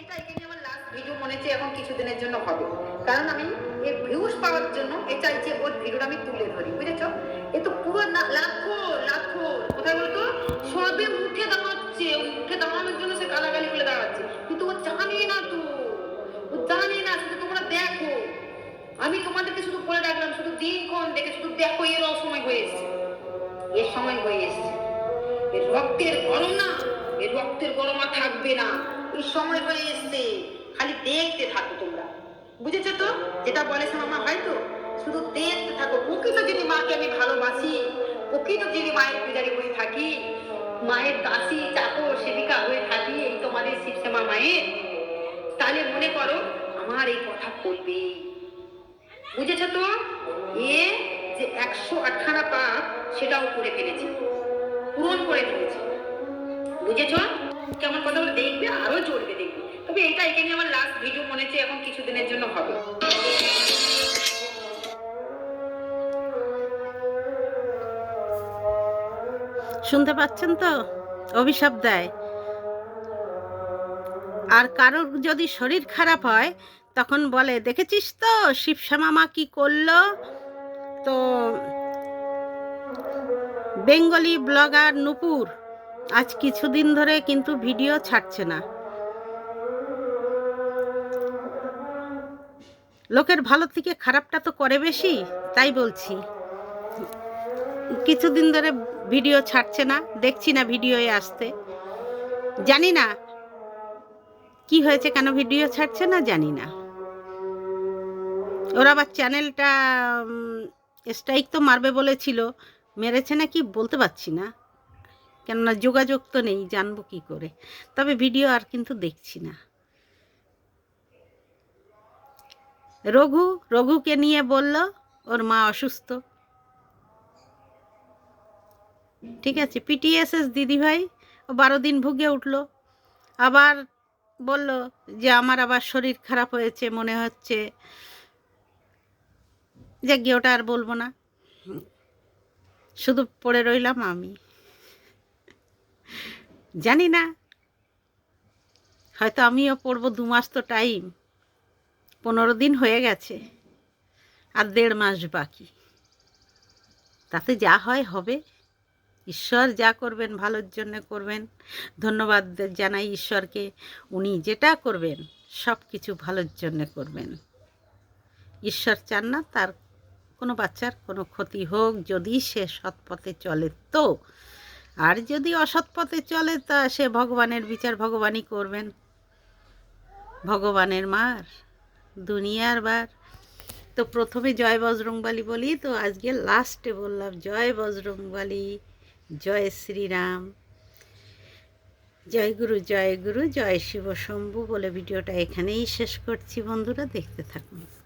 এটা এখানে আমার লাস্ট ভিডিও মনে হচ্ছে এখন কিছুদিনের জন্য হবে। কারণ আমি এর ভিউজ পাওয়ার জন্য এ চাইছে ওর ভিডিওটা আমি তুলে ধরি, বুঝেছ? এ তো পুরো লাখো লাখো। কোথায় বলতো? সবে উঠে দাঁড়াচ্ছে উঠে দাঁড়ানোর জন্য সে গালাগালি করে দাঁড়াচ্ছে। কিন্তু ও জানে না তো। ও জানে না, শুধু তোমরা দেখো। আমি তোমাদেরকে শুধু বলে রাখলাম, শুধু দিনক্ষণ দেখে শুধু দেখো, এর অসময় হয়ে এসছে। এর সময় হয়ে এসছে। এর রক্তের গরম না। এর রক্তের গরমা থাকবে না। এই সময় হয়ে এসছে। খালি দেখতে থাকো তোমরা। বুঝেছ তো? যেটা বলে শোনো মা হয়তো শুধু দেখতে থাকো। প্রকৃত যদি মাকে আমি ভালোবাসি, প্রকৃত যদি মায়ের পূজারি হয়ে থাকি, মায়ের দাসী, চাকর, সেবিকা হয়ে থাকি, এই তোমাদের শিবসেমা মায়ের। তাহলে মনে করো, আমার এই কথা বলবে। বুঝেছ তো? এ যে একশো আটখানা পাপ, সেটাও করে ফেলেছে। পূরণ করে ফেলেছে। বুঝেছ? কেমন কথা বলে দেখবে, আরও চলবে দেখবে। তবে এটা এখানে আমার লাস্ট ভিডিও মনে হচ্ছে এখন কিছুদিনের জন্য হবে। শুনতে পাচ্ছেন তো? অভিশাপ দেয়। আর কারোর যদি শরীর খারাপ হয়, তখন বলে, দেখেছিস তো শিবসা মামা কি করল? তো, বেঙ্গলি ব্লগার নুপুর আজ কিছুদিন ধরে কিন্তু ভিডিও ছাড়ছে না। লোকের ভালো থেকে খারাপটা তো করে বেশি, তাই বলছি। কিছুদিন ধরে ভিডিও ছাড়ছে না, দেখছি না ভিডিওয়ে আসতে। জানি না কি হয়েছে, কেন ভিডিও ছাড়ছে না, জানি না। ওরা আবার চ্যানেলটা স্ট্রাইক তো মারবে বলেছিল, মেরেছে না কি বলতে পারছি না। কেননা যোগাযোগ তো নেই, জানব কি করে। তবে ভিডিও আর কিন্তু দেখছি না। রঘু, রঘুকে নিয়ে বলল, ওর মা অসুস্থ। ঠিক আছে পিটিএসএস দিদিভাই বারো দিন ভুগে উঠল। আবার বলল যে, আমার আবার শরীর খারাপ হয়েছে, মনে হচ্ছে। যে গিয়ে ওটা আর বলব না। শুধু পড়ে রইলাম আমি। জানি না। হয়তো আমিও পড়ব দু মাস তো টাইম পনেরো দিন হয়ে গেছে, আর দেড় মাস বাকি। তাতে যা হয় হবে। ঈশ্বর যা করবেন, ভালোর জন্য করবেন। ধন্যবাদ জানাই ঈশ্বরকে। উনি যেটা করবেন সব কিছু ভালোর জন্য করবেন। ঈশ্বর চান না, তার কোনো বাচ্চার কোনো ক্ষতি হোক। যদি সে সৎ পথে চলে, তো আর যদি অসৎ পথে চলে, তা সে ভগবানের বিচার ভগবানই করবেন। ভগবানের মার, দুনিয়ার বার। তো প্রথমে জয় বজরংবালী বলি, তো আজকে লাস্টে বললাম, জয় বজরংবালী, জয় শ্রীরাম। জয় গুরু জয় গুরু, জয় শিব শম্ভু বলে ভিডিওটা এখানেই শেষ করছি বন্ধুরা, দেখতে থাকুন।